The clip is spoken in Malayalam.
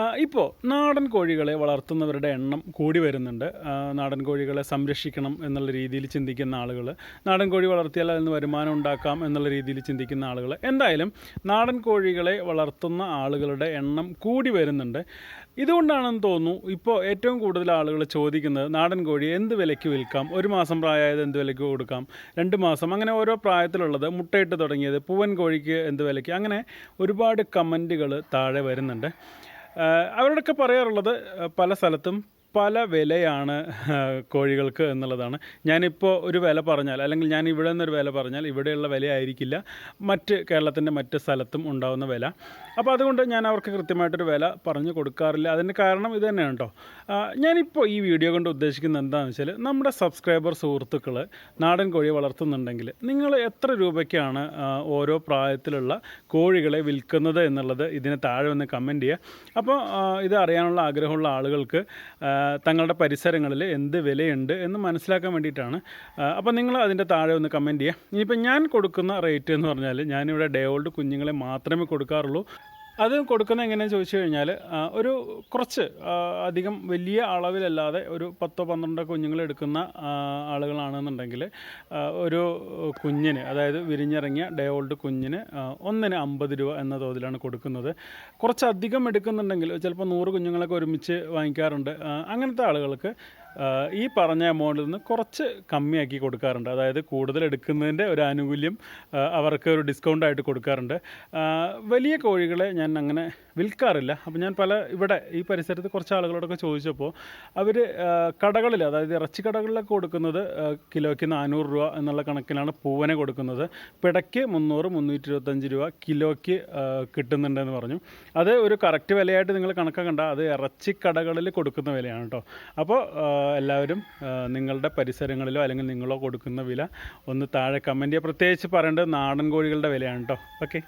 ഇപ്പോൾ നാടൻ കോഴികളെ വളർത്തുന്നവരുടെ എണ്ണം കൂടി വരുന്നുണ്ട്. നാടൻ കോഴികളെ സംരക്ഷിക്കണം എന്നുള്ള രീതിയിൽ ചിന്തിക്കുന്ന ആളുകൾ നാടൻ കോഴി വളർത്തിയാൽ അതിൽ നിന്ന് വരുമാനം ഉണ്ടാക്കാം എന്നുള്ള രീതിയിൽ ചിന്തിക്കുന്ന ആളുകൾ എന്തായാലും നാടൻ കോഴികളെ വളർത്തുന്ന ആളുകളുടെ എണ്ണം കൂടി വരുന്നുണ്ട്. ഇതുകൊണ്ടാണെന്ന് തോന്നുന്നു ഇപ്പോൾ ഏറ്റവും കൂടുതൽ ആളുകൾ ചോദിക്കുന്നത് നാടൻ കോഴി എന്ത് വിലയ്ക്ക് വിൽക്കാം? ഒരു മാസം പ്രായമായത് എന്ത് വിലയ്ക്ക് കൊടുക്കാം? രണ്ട് മാസം അങ്ങനെ ഓരോ പ്രായത്തിലുള്ളത് മുട്ടയിട്ട് തുടങ്ങിയത് പൂവൻ കോഴിക്ക് എന്ത് വിലയ്ക്ക്? അങ്ങനെ ഒരുപാട് കമന്റുകൾ താഴെ വരുന്നുണ്ട്. അവരോടൊക്കെ പറയാറുള്ളത് പല സ്ഥലത്തും പല വിലയാണ് കോഴികൾക്ക് എന്നുള്ളതാണ്. ഞാനിപ്പോൾ ഒരു വില പറഞ്ഞാൽ അല്ലെങ്കിൽ ഞാൻ ഇവിടെ നിന്നൊരു വില പറഞ്ഞാൽ ഇവിടെയുള്ള വില ആയിരിക്കില്ല മറ്റ് കേരളത്തിന്റെ മറ്റ് സ്ഥലത്തും ഉണ്ടാകുന്ന വില. അപ്പോൾ അതുകൊണ്ട് ഞാൻ അവർക്ക് കൃത്യമായിട്ടൊരു വില പറഞ്ഞു കൊടുക്കാറില്ല. അതിന് കാരണം ഇത് തന്നെയാണ് കേട്ടോ ഞാനിപ്പോൾ ഈ വീഡിയോ കൊണ്ട് ഉദ്ദേശിക്കുന്നത് എന്താണെന്ന് വെച്ചാൽ നമ്മുടെ സബ്സ്ക്രൈബർ സുഹൃത്തുക്കൾ നാടൻ കോഴി വളർത്തുന്നുണ്ടെങ്കിൽ നിങ്ങൾ എത്ര രൂപയ്ക്കാണ് ഓരോ പ്രായത്തിലുള്ള കോഴികളെ വിൽക്കുന്നത് എന്നുള്ളത് ഇതിന് താഴെ ഒന്ന് കമന്റ് ചെയ്യുക. അപ്പോൾ ഇത് അറിയാനുള്ള ആഗ്രഹമുള്ള ആളുകൾക്ക് തങ്ങളുടെ പരിസരങ്ങളിൽ എന്ത് വിലയുണ്ട് എന്ന് മനസ്സിലാക്കാൻ വേണ്ടിയിട്ടാണ്. അപ്പോൾ നിങ്ങൾ അതിന്റെ താഴെ ഒന്ന് കമന്റ് ചെയ്യുക. ഇനിയിപ്പോൾ ഞാൻ കൊടുക്കുന്ന റേറ്റ് എന്ന് പറഞ്ഞാൽ ഞാനിവിടെ ഡേ ഓൾഡ് കുഞ്ഞുങ്ങളെ മാത്രമേ കൊടുക്കാറുള്ളൂ. അത് കൊടുക്കുന്ന എങ്ങനെയാണെന്ന് ചോദിച്ചു കഴിഞ്ഞാൽ ഒരു കുറച്ച് അധികം വലിയ അളവിലല്ലാതെ ഒരു പത്തോ പന്ത്രണ്ടോ കുഞ്ഞുങ്ങൾ എടുക്കുന്ന ആ, ആ, ഒരു കുഞ്ഞിന് അതായത് വിരിഞ്ഞിറങ്ങിയ ഡേ ഓൾഡ് കുഞ്ഞിന് ഒന്നിന് അമ്പത് രൂപ എന്ന തോതിലാണ് കൊടുക്കുന്നത്. കുറച്ചധികം എടുക്കുന്നുണ്ടെങ്കിൽ ചിലപ്പോൾ നൂറ് കുഞ്ഞുങ്ങളൊക്കെ ഒരുമിച്ച് വാങ്ങിക്കാറുണ്ട്. അങ്ങനത്തെ ആളുകൾക്ക് ഈ പറഞ്ഞ എമൗണ്ടിൽ നിന്ന് കുറച്ച് കമ്മിയാക്കി കൊടുക്കാറുണ്ട്. അതായത് കൂടുതൽ എടുക്കുന്നതിന്റെ ഒരു ആനുകൂല്യം അവർക്ക് ഒരു ഡിസ്കൗണ്ട് ആയിട്ട് കൊടുക്കാറുണ്ട്. വലിയ കോഴികളെ ഞാൻ അങ്ങനെ വിൽക്കാറില്ല. അപ്പോൾ ഞാൻ പല ഇവിടെ ഈ പരിസരത്ത് കുറച്ച് ആളുകളോടൊക്കെ ചോദിച്ചപ്പോൾ അവർ കടകളിൽ അതായത് ഇറച്ചി കടകളിലൊക്കെ കൊടുക്കുന്നത് കിലോയ്ക്ക് നാനൂറ് രൂപ എന്നുള്ള കണക്കിലാണ് പൂവനെ കൊടുക്കുന്നത്. പിടയ്ക്ക് മുന്നൂറ് മുന്നൂറ്റി ഇരുപത്തഞ്ച് രൂപ കിലോയ്ക്ക് കിട്ടുന്നുണ്ടെന്ന് പറഞ്ഞു. അത് ഒരു കറക്റ്റ് വിലയായിട്ട് നിങ്ങൾ കണക്കാക്കണ്ട അത് ഇറച്ചി കടകളിൽ കൊടുക്കുന്ന വിലയാണ് കേട്ടോ അപ്പോൾ എല്ലാവരും നിങ്ങളുടെ പരിസരങ്ങളിലോ അല്ലെങ്കിൽ നിങ്ങളോ കൊടുക്കുന്ന വില ഒന്ന് താഴെ കമന്റ് ചെയ്യുക. പ്രത്യേകിച്ച് പറയേണ്ടത് നാടൻ കോഴികളുടെ വിലയാണ് കേട്ടോ ഓക്കെ.